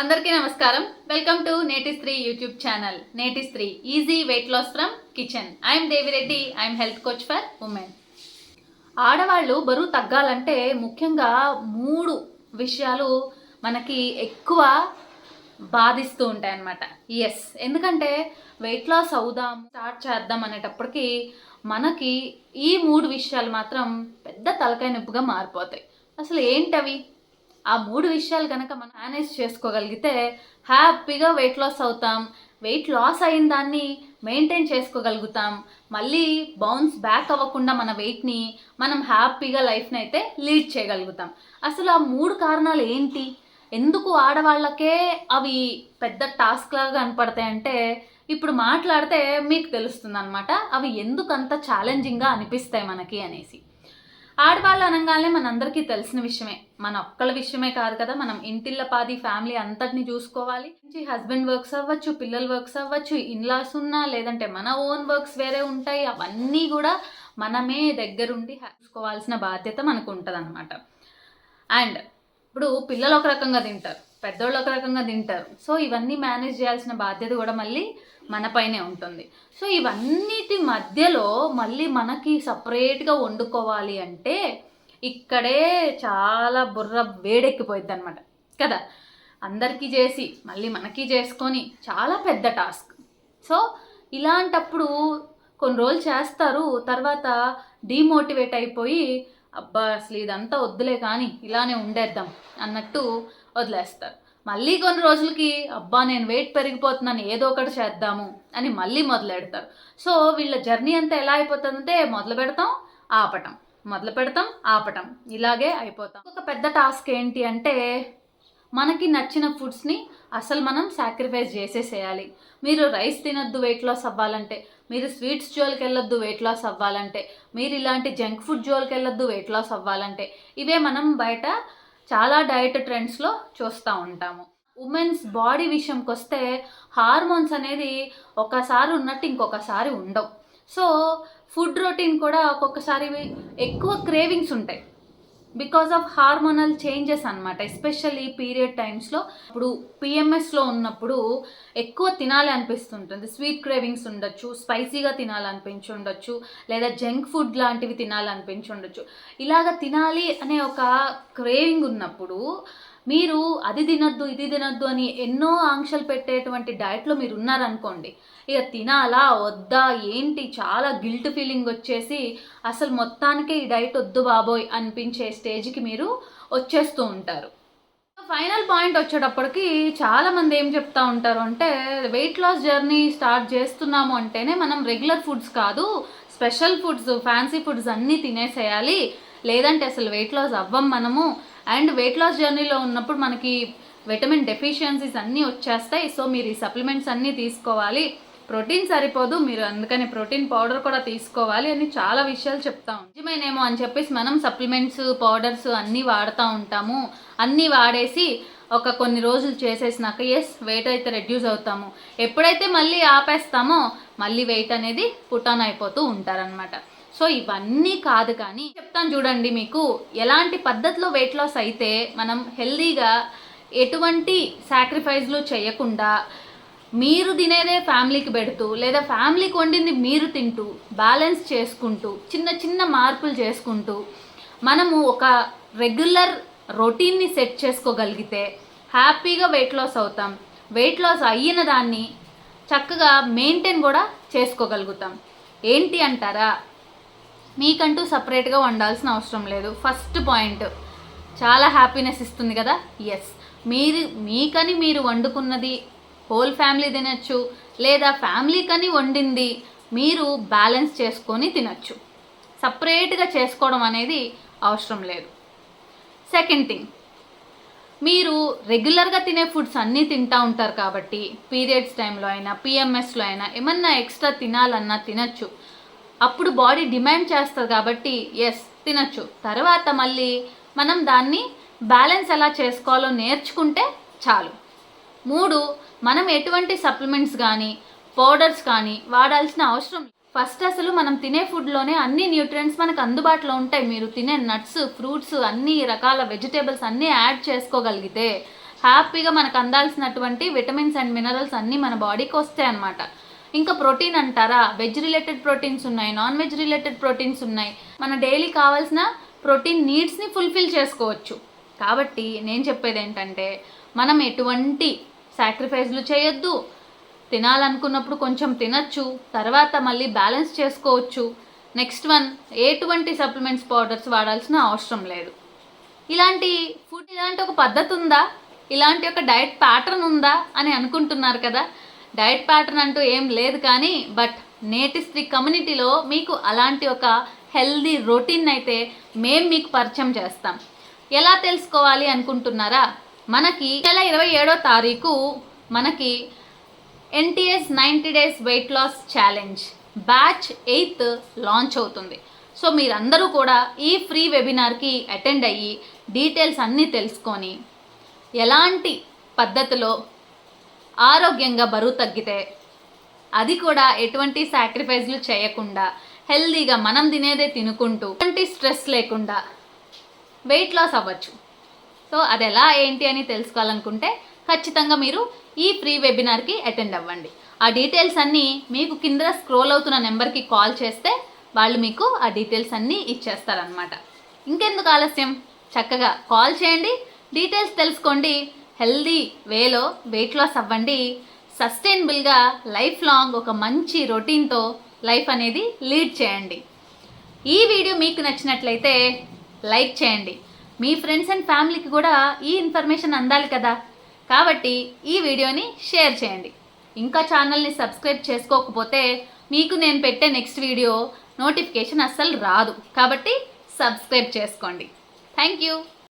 అందరికీ నమస్కారం. Welcome to నేటి స్త్రీ YouTube channel Neti Stree easy weight loss from kitchen I'm Devireddy I'm health coach for women ఆడవాళ్ళు బరువు తగ్గాలంటే ముఖ్యంగా మూడు విషయాలు మనకి ఎక్కువ బాధిస్తూ ఉంటాయి అన్నమాట ఎస్ ఎందుకంటే వెయిట్ లాస్ అవుదాం స్టార్ట్ చేద్దాం అనేటప్పటికి మనకి ఈ మూడు విషయాలు మాత్రం పెద్ద తలకాయ నొప్పిగా మారిపోతాయి. అసలు ఏంటవి? ఆ మూడు విషయాలు కనుక మనం మేనేజ్ చేసుకోగలిగితే హ్యాపీగా వెయిట్ లాస్ అవుతాం. వెయిట్ లాస్ అయిన దాన్ని మెయింటైన్ చేసుకోగలుగుతాం. మళ్ళీ బౌన్స్ బ్యాక్ అవ్వకుండా మన వెయిట్ని మనం హ్యాపీగా లైఫ్ని అయితే లీడ్ చేయగలుగుతాం. అసలు ఆ మూడు కారణాలు ఏంటి? ఎందుకు ఆడవాళ్ళకే అవి పెద్ద టాస్క్ లాగా కనపడతాయి అంటే ఇప్పుడు మాట్లాడితే మీకు తెలుస్తుంది అనమాట అవి ఎందుకు అంత ఛాలెంజింగ్గా అనిపిస్తాయి మనకి అనేసి. ఆడవాళ్ళు అనగానే మనందరికీ తెలిసిన విషయమే. మన ఒక్కళ్ళ విషయమే కాదు కదా మనం ఇంటిల్ల పాది ఫ్యామిలీ అంతటిని చూసుకోవాలి. మంచి హస్బెండ్ వర్క్స్ అవ్వచ్చు పిల్లల వర్క్స్ అవ్వచ్చు ఇన్లాస్ ఉన్నా లేదంటే మన ఓన్ వర్క్స్ వేరే ఉంటాయి అవన్నీ కూడా మనమే దగ్గరుండి చూసుకోవాల్సిన బాధ్యత మనకు ఉంటుంది అనమాట అండ్ ఇప్పుడు పిల్లలు ఒక రకంగా తింటారు. పెద్దోళ్ళు ఒక రకంగా తింటారు. సో ఇవన్నీ మేనేజ్ చేయాల్సిన బాధ్యత కూడా మళ్ళీ మనపైనే ఉంటుంది. సో ఇవన్నిటి మధ్యలో మళ్ళీ మనకి సపరేట్గా వండుకోవాలి అంటే ఇక్కడే చాలా బుర్ర వేడెక్కిపోయింది అనమాట కదా? అందరికీ చేసి మళ్ళీ మనకి చేసుకొని చాలా పెద్ద టాస్క్. సో ఇలాంటప్పుడు కొన్ని రోజులు చేస్తారు. తర్వాత డీమోటివేట్ అయిపోయి అబ్బా అసలు ఇదంతా వద్దులే కానీ ఇలానే ఉండేద్దాం అన్నట్టు వదిలేస్తారు. మళ్ళీ కొన్ని రోజులకి అబ్బా నేను వెయిట్ పెరిగిపోతున్నాను ఏదో ఒకటి చేద్దాము అని మళ్ళీ మొదలెడతారు. సో వీళ్ళ జర్నీ అంతా ఎలా అయిపోతుందంటే మొదలు పెడతాం ఆపటం. మొదలు పెడతాం ఆపటం. ఇలాగే అయిపోతాం. ఒక పెద్ద టాస్క్ ఏంటి అంటే మనకి నచ్చిన ఫుడ్స్ని అసలు మనం సాక్రిఫైస్ చేసేసేయాలి. మీరు రైస్ తినొద్దు వెయిట్ లాస్ అవ్వాలంటే మీరు స్వీట్స్ జోలికి వెళ్ళొద్దు వెయిట్ లాస్ అవ్వాలంటే మీరు ఇలాంటి జంక్ ఫుడ్ జోలికి వెళ్ళొద్దు వెయిట్ లాస్ అవ్వాలంటే ఇవే మనం బయట చాలా డైట్ ట్రెండ్స్లో చూస్తూ ఉంటాము. ఉమెన్స్ బాడీ విషయంకి వస్తే హార్మోన్స్ అనేది ఒకసారి ఉన్నట్టు ఇంకొకసారి ఉండవు. సో ఫుడ్ రొటీన్ కూడా ఒక్కొక్కసారి ఎక్కువ క్రేవింగ్స్ ఉంటాయి. బికాస్ ఆఫ్ హార్మోనల్ చేంజెస్ అనమాట ఎస్పెషల్లీ పీరియడ్ టైమ్స్లో ఇప్పుడు పిఎంఎస్లో ఉన్నప్పుడు ఎక్కువ తినాలి అనిపిస్తుంటుంది. స్వీట్ క్రేవింగ్స్ ఉండొచ్చు స్పైసీగా తినాలనిపించి ఉండొచ్చు లేదా జంక్ ఫుడ్ లాంటివి తినాలనిపించి ఉండొచ్చు. ఇలాగ తినాలి అనే ఒక క్రేవింగ్ ఉన్నప్పుడు మీరు అది తినద్దు ఇది తినద్దు అని ఎన్నో ఆంక్షలు పెట్టేటువంటి డైట్లో మీరు ఉన్నారనుకోండి ఇక తినాలా వద్దా ఏంటి చాలా గిల్ట్ ఫీలింగ్ వచ్చేసి అసలు మొత్తానికే ఈ డైట్ వద్దు బాబోయ్ అనిపించే స్టేజ్కి మీరు వచ్చేస్తూ ఉంటారు. ఫైనల్ పాయింట్ వచ్చేటప్పటికి చాలామంది ఏం చెప్తా ఉంటారు అంటే వెయిట్ లాస్ జర్నీ స్టార్ట్ చేస్తున్నాము అంటేనే మనం రెగ్యులర్ ఫుడ్స్ కాదు స్పెషల్ ఫుడ్స్ ఫ్యాన్సీ ఫుడ్స్ అన్నీ తినేసేయాలి. లేదంటే అసలు వెయిట్ లాస్ అవ్వం మనము. అండ్ వెయిట్ లాస్ జర్నీలో ఉన్నప్పుడు మనకి విటమిన్ డెఫిషియన్సీస్ అన్నీ వచ్చేస్తాయి. సో మీరు ఈ సప్లిమెంట్స్ అన్నీ తీసుకోవాలి. ప్రోటీన్ సరిపోదు. మీరు అందుకని ప్రోటీన్ పౌడర్ కూడా తీసుకోవాలి అని చాలా విషయాలు చెప్తాం నిజమేనేమో అని చెప్పేసి మనం సప్లిమెంట్స్ పౌడర్స్ అన్నీ వాడుతూ ఉంటాము. అన్నీ వాడేసి ఒక కొన్ని రోజులు చేసేసినాక ఎస్ వెయిట్ అయితే రెడ్యూస్ అవుతాము. ఎప్పుడైతే మళ్ళీ ఆపేస్తామో మళ్ళీ వెయిట్ అనేది పుటాన్ అయిపోతూ ఉంటారనమాట సో ఇవన్నీ కాదు కానీ చెప్తాను చూడండి మీకు ఎలాంటి పద్ధతిలో వెయిట్ లాస్ అయితే మనం హెల్దీగా ఎటువంటి సాక్రిఫైస్లు చేయకుండా మీరు తినేదే ఫ్యామిలీకి పెడుతూ లేదా ఫ్యామిలీకి వండింది మీరు తింటూ బ్యాలెన్స్ చేసుకుంటూ చిన్న చిన్న మార్పులు చేసుకుంటూ మనము ఒక రెగ్యులర్ రొటీన్ని సెట్ చేసుకోగలిగితే హ్యాపీగా వెయిట్ లాస్ అవుతాం. వెయిట్ లాస్ అయిన దాన్ని చక్కగా మెయింటైన్ కూడా చేసుకోగలుగుతాం. ఏంటి అంటారా? మీకంటూ సపరేట్గా వండాల్సిన అవసరం లేదు. First point. చాలా హ్యాపీనెస్ ఇస్తుంది కదా? ఎస్ మీరు మీకని మీరు వండుకున్నది హోల్ ఫ్యామిలీ తినచ్చు లేదా ఫ్యామిలీకని వండింది మీరు బ్యాలెన్స్ చేసుకొని తినచ్చు. సపరేట్గా చేసుకోవడం అనేది అవసరం లేదు. సెకండ్ థింగ్ మీరు రెగ్యులర్గా తినే ఫుడ్స్ అన్నీ తింటూ ఉంటారు కాబట్టి పీరియడ్స్ టైంలో అయినా పిఎంఎస్లో అయినా ఏమన్నా ఎక్స్ట్రా తినాలన్నా తినచ్చు. అప్పుడు బాడీ డిమాండ్ చేస్తుంది కాబట్టి ఎస్ తినచ్చు. తర్వాత మళ్ళీ మనం దాన్ని బ్యాలెన్స్ ఎలా చేసుకోవాలో నేర్చుకుంటే చాలు. మూడు మనం ఎటువంటి సప్లిమెంట్స్ కానీ పౌడర్స్ కానీ వాడాల్సిన అవసరం ఫస్ట్ అసలు మనం తినే ఫుడ్లోనే అన్ని న్యూట్రియంట్స్ మనకు అందుబాటులో ఉంటాయి. మీరు తినే నట్స్ ఫ్రూట్స్ అన్ని రకాల వెజిటేబుల్స్ అన్నీ యాడ్ చేసుకోగలిగితే హ్యాపీగా మనకు అందాల్సినటువంటి విటమిన్స్ అండ్ మినరల్స్ అన్నీ మన బాడీకి వస్తాయి అన్నమాట ఇంకా ప్రోటీన్ అంటారా? వెజ్ రిలేటెడ్ ప్రోటీన్స్ ఉన్నాయి నాన్ వెజ్ రిలేటెడ్ ప్రోటీన్స్ ఉన్నాయి. మన డైలీ కావాల్సిన ప్రోటీన్ నీడ్స్ని ఫుల్ఫిల్ చేసుకోవచ్చు. కాబట్టి నేను చెప్పేది ఏంటంటే మనం ఎటువంటి సాక్రిఫైస్లు చేయొద్దు. తినాలనుకున్నప్పుడు కొంచెం తినచ్చు తర్వాత మళ్ళీ బ్యాలెన్స్ చేసుకోవచ్చు. నెక్స్ట్ వన్ ఎటువంటి సప్లిమెంట్స్ పౌడర్స్ వాడాల్సిన అవసరం లేదు. ఇలాంటి ఫుడ్ ఇలాంటి ఒక పద్ధతి ఉందా? ఇలాంటి ఒక డైట్ ప్యాటర్న్ ఉందా? అని అనుకుంటున్నారు కదా. డైట్ ప్యాటర్న్ అంటూ ఏం లేదు కానీ బట్ నేటి స్త్రీ కమ్యూనిటీలో మీకు అలాంటి ఒక హెల్దీ రొటీన్ అయితే మేం మీకు పరిచయం చేస్తాం. ఎలా తెలుసుకోవాలి అనుకుంటున్నారా? మనకి నెల ఇరవై ఏడో తారీఖు మనకి NTS ninety days weight loss challenge batch eight launch అవుతుంది. సో మీరందరూ కూడా ఈ ఫ్రీ వెబినార్కి అటెండ్ అయ్యి డీటెయిల్స్ అన్నీ తెలుసుకొని ఎలాంటి పద్ధతిలో ఆరోగ్యంగా బరువు తగ్గితే అది కూడా ఎటువంటి సాక్రిఫైస్లు చేయకుండా హెల్దీగా మనం తినేదే తినుకుంటూ ఎటువంటి స్ట్రెస్ లేకుండా వెయిట్ లాస్ అవ్వచ్చు. సో అది ఎలా ఏంటి అని తెలుసుకోవాలనుకుంటే ఖచ్చితంగా మీరు ఈ ఫ్రీ వెబినార్కి అటెండ్ అవ్వండి. ఆ డీటెయిల్స్ అన్నీ మీకు కింద స్క్రోల్ అవుతున్న నెంబర్కి కాల్ చేస్తే వాళ్ళు మీకు ఆ డీటెయిల్స్ అన్నీ ఇచ్చేస్తారనమాట ఇంకెందుకు ఆలస్యం? చక్కగా కాల్ చేయండి. డీటెయిల్స్ తెలుసుకోండి. హెల్దీ వేలో వెయిట్ లాస్ అవ్వండి. సస్టైనబుల్గా లైఫ్ లాంగ్ ఒక మంచి రొటీన్తో లైఫ్ అనేది లీడ్ చేయండి. ఈ వీడియో మీకు నచ్చినట్లయితే లైక్ చేయండి. మీ ఫ్రెండ్స్ అండ్ ఫ్యామిలీకి కూడా ఈ ఇన్ఫర్మేషన్ అందాలి కదా. కాబట్టి ఈ వీడియోని షేర్ చేయండి. ఇంకా ఛానల్ని సబ్స్క్రైబ్ చేసుకోకపోతే మీకు నేను పెట్టే నెక్స్ట్ వీడియో నోటిఫికేషన్ అస్సలు రాదు. కాబట్టి సబ్స్క్రైబ్ చేసుకోండి. Thank you.